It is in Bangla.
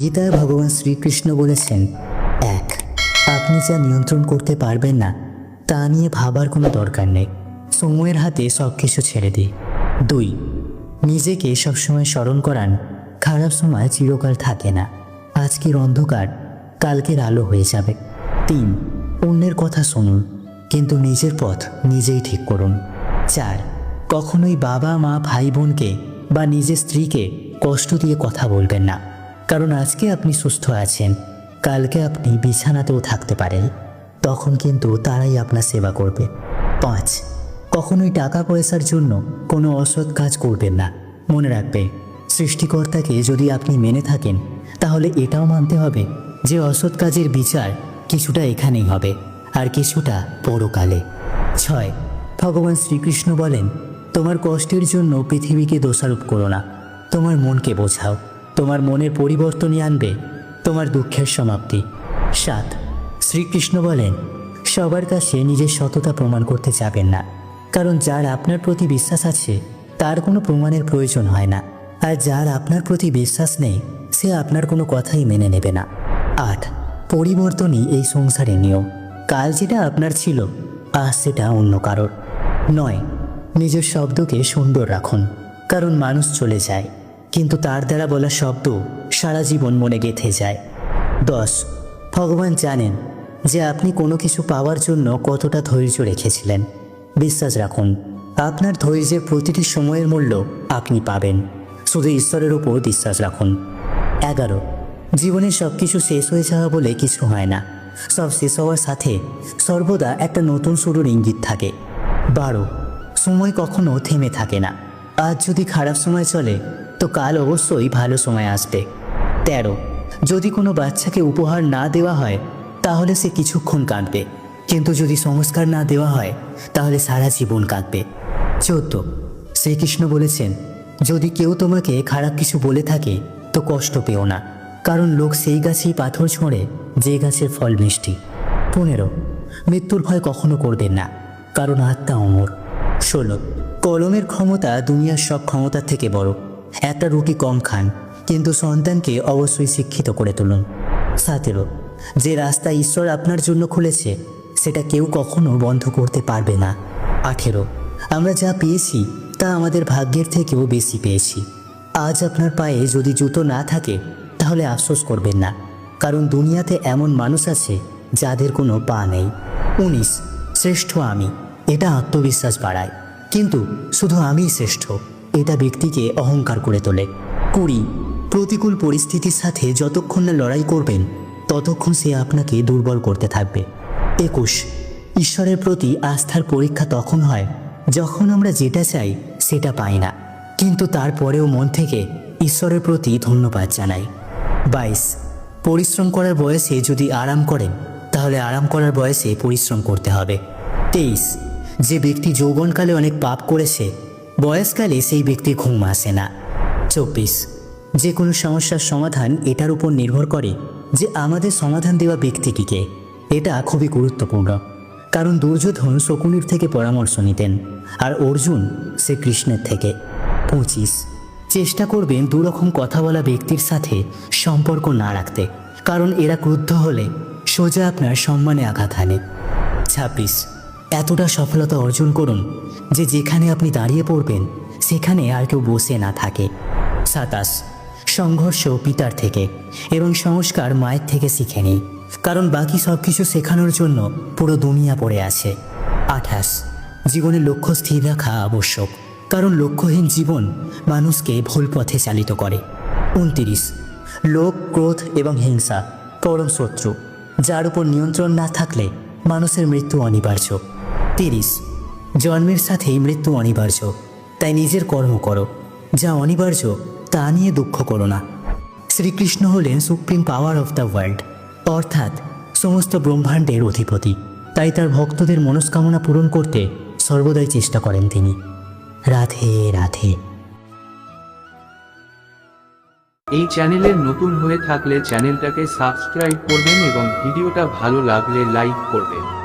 গীতায় ভগবান শ্রীকৃষ্ণ বলেছেন, এক, আপনি যা নিয়ন্ত্রণ করতে পারবেন না, তা নিয়ে ভাবার কোনো দরকার নেই। সময়ের হাতে সব কিছু ছেড়ে দিই। দুই, নিজেকে সবসময় স্মরণ করান, খারাপ সময় চিরকাল থাকে না। আজকের অন্ধকার, কালকের আলো হয়ে যাবে। তিন, অন্যের কথা শুনুন, কিন্তু নিজের পথ নিজেই ঠিক করুন। চার, কখনোই বাবা, মা ভাই বোনকে বা নিজের স্ত্রীকে কষ্ট দিয়ে কথা বলবেন না। কারণ আজকে আপনি সুস্থ আছেন। কালকে আপনি বিছানাতেও থাকতে পারেন। তখন কিন্তু তারাই আপনার সেবা করবে। পাঁচ, কখনোই টাকা পয়সার জন্য কোনো অসৎ কাজ করবেন না। মনে রাখবে সৃষ্টিকর্তাকে যদি আপনি মেনে থাকেন, তাহলে এটাও মানতে হবে যে অসৎ কাজের বিচার কিছুটা এখানেই হবে, আর কিছুটা পরকালে। ছয়, ভগবান শ্রীকৃষ্ণ বলেন, তোমার কষ্টের জন্য পৃথিবীকে দোষারোপ করো না। তোমার মনকে বোঝাও। তোমার মনের পরিবর্তনই আনবে, তোমার দুঃখের সমাপ্তি। সাত, শ্রীকৃষ্ণ বলেন, সবার কাছে নিজের সততা প্রমাণ করতে যাবেন না, কারণ যার আপনার প্রতি বিশ্বাস আছে, তার কোনো প্রমাণের প্রয়োজন হয় না। আর যার আপনার প্রতি বিশ্বাস নেই, সে আপনার কোনো কথাই মেনে নেবে না। আট, পরিবর্তনই এই সংসারের নিয়ম। কাল যেটা আপনার ছিল, আজ সেটা অন্য কারোর। নয়, নিজের শব্দকে সুন্দর রাখুন, কারণ মানুষ চলে যায়। কিন্তু তার দ্বারা বলা শব্দ সারা জীবন মনে গেঁথে যায়। দশ, ভগবান জানেন যে আপনি কোনো কিছু পাওয়ার জন্য কতটা ধৈর্য রেখেছিলেন। বিশ্বাস রাখুন, আপনার ধৈর্যের প্রতিটি সময়ের মূল্য আপনি পাবেন। শুধু ঈশ্বরের উপর বিশ্বাস রাখুন। এগারো জীবনে সব কিছু শেষ হয়ে যাওয়া বলে কিছু হয় না। সব শেষ হওয়ার সাথে সর্বদা একটা নতুন শুরুর ইঙ্গিত থাকে। বারো, সময় কখনো থেমে থাকে না। আজ যদি খারাপ সময় চলে তো কাল অবশ্যই ভালো সময় আসবে। তেরো, যদি কোনো বাচ্চাকে উপহার না দেওয়া হয়, তাহলে সে কিছুক্ষণ কাঁদবে। কিন্তু যদি সংস্কার না দেওয়া হয়, তাহলে সারা জীবন কাঁদবে। চোদ্দ, শ্রীকৃষ্ণ বলেছেন, যদি কেউ তোমাকে খারাপ কিছু বলে থাকে, তো কষ্ট পেও না। কারণ লোক সেই গাছেই পাথর ছোঁড়ে যে গাছের ফল মিষ্টি। পনেরো, মৃত্যুর ভয় কখনো করবেন না। কারণ আত্মা অমর। ষোলো, কলমের ক্ষমতা দুনিয়ার সব ক্ষমতার থেকে বড়। একটা রুটি কম খান, কিন্তু সন্তানকে অবশ্যই শিক্ষিত করে তুলুন। সতেরো, যে রাস্তা ঈশ্বর আপনার জন্য খুলেছে, সেটা কেউ কখনো বন্ধ করতে পারবে না। আঠেরো, আমরা যা পেয়েছি, তা আমাদের ভাগ্যের থেকেও বেশি পেয়েছি। আজ আপনার পায়ে যদি জুতো না থাকে, তাহলে আফসোস করবেন না, কারণ দুনিয়াতে এমন মানুষ আছে, যাদের কোনো পা নেই। উনিশ, শ্রেষ্ঠ আমি, এটা আত্মবিশ্বাস বাড়ায়, কিন্তু শুধু আমিই শ্রেষ্ঠ। এটা ব্যক্তিকে অহংকার করে তোলে। কুড়ি, প্রতিকূল পরিস্থিতির সাথে যতক্ষণ না লড়াই করবেন, ততক্ষণ সে আপনাকে দুর্বল করতে থাকবে। একুশ, ঈশ্বরের প্রতি আস্থার পরীক্ষা তখন হয় যখন আমরা যেটা চাই, সেটা পাই না। কিন্তু তারপরেও মন থেকে ঈশ্বরের প্রতি ধন্যবাদ জানাই। বাইশ, পরিশ্রম করার বয়সে যদি আরাম করেন, তাহলে আরাম করার বয়সে পরিশ্রম করতে হবে। তেইশ, যে ব্যক্তি যৌবনকালে অনেক পাপ করেছে বয়সকালে সেই ব্যক্তি ঘুম আসে না। চব্বিশ। যে কোনো সমস্যার সমাধান এটার উপর নির্ভর করে যে আমাদের সমাধান দেওয়া ব্যক্তিটিকে এটা খুবই গুরুত্বপূর্ণ। কারণ দুর্যোধন শকুনির থেকে পরামর্শ নিতেন আর অর্জুন সে কৃষ্ণের থেকে। পঁচিশ। চেষ্টা করবেন দুরকম কথা বলা ব্যক্তির সাথে সম্পর্ক না রাখতে, কারণ এরা ক্রুদ্ধ হলে সোজা আপনার সম্মানে আঘাত হানে। ছাব্বিশ। এতটা সফলতা অর্জন করুন যে যেখানে আপনি দাঁড়িয়ে পড়বেন, সেখানে আর কেউ বসে না থাকে। সাতাশ, সংঘর্ষ পিতার থেকে এবং সংস্কার মায়ের থেকে শিখে নিই কারণ বাকি সব কিছু শেখানোর জন্য পুরো দুনিয়া পড়ে আছে। আঠাশ জীবনে লক্ষ্য স্থির রাখা আবশ্যক। কারণ লক্ষ্যহীন জীবন মানুষকে ভুল পথে চালিত করে। উনতিরিশ লোক ক্রোধ এবং হিংসা পরম শত্রু, যার উপর নিয়ন্ত্রণ না থাকলে মানুষের মৃত্যু অনিবার্য। তিরিশ। জন্মের সাথেই মৃত্যু অনিবার্য। তাই নিজের কর্ম করো। যা অনিবার্য, তা নিয়ে দুঃখ করো না। শ্রীকৃষ্ণ হলেন supreme power of the world অর্থাৎ সমস্ত ব্রহ্মাণ্ডের অধিপতি। তাই তার ভক্তদের মনস্কামনা পূরণ করতে সর্বদাই চেষ্টা করেন তিনি। রাধে রাধে। এই চ্যানেলের নতুন হয়ে থাকলে চ্যানেলটাকে সাবস্ক্রাইব করবেন এবং ভিডিওটা ভালো লাগলে লাইক করবেন।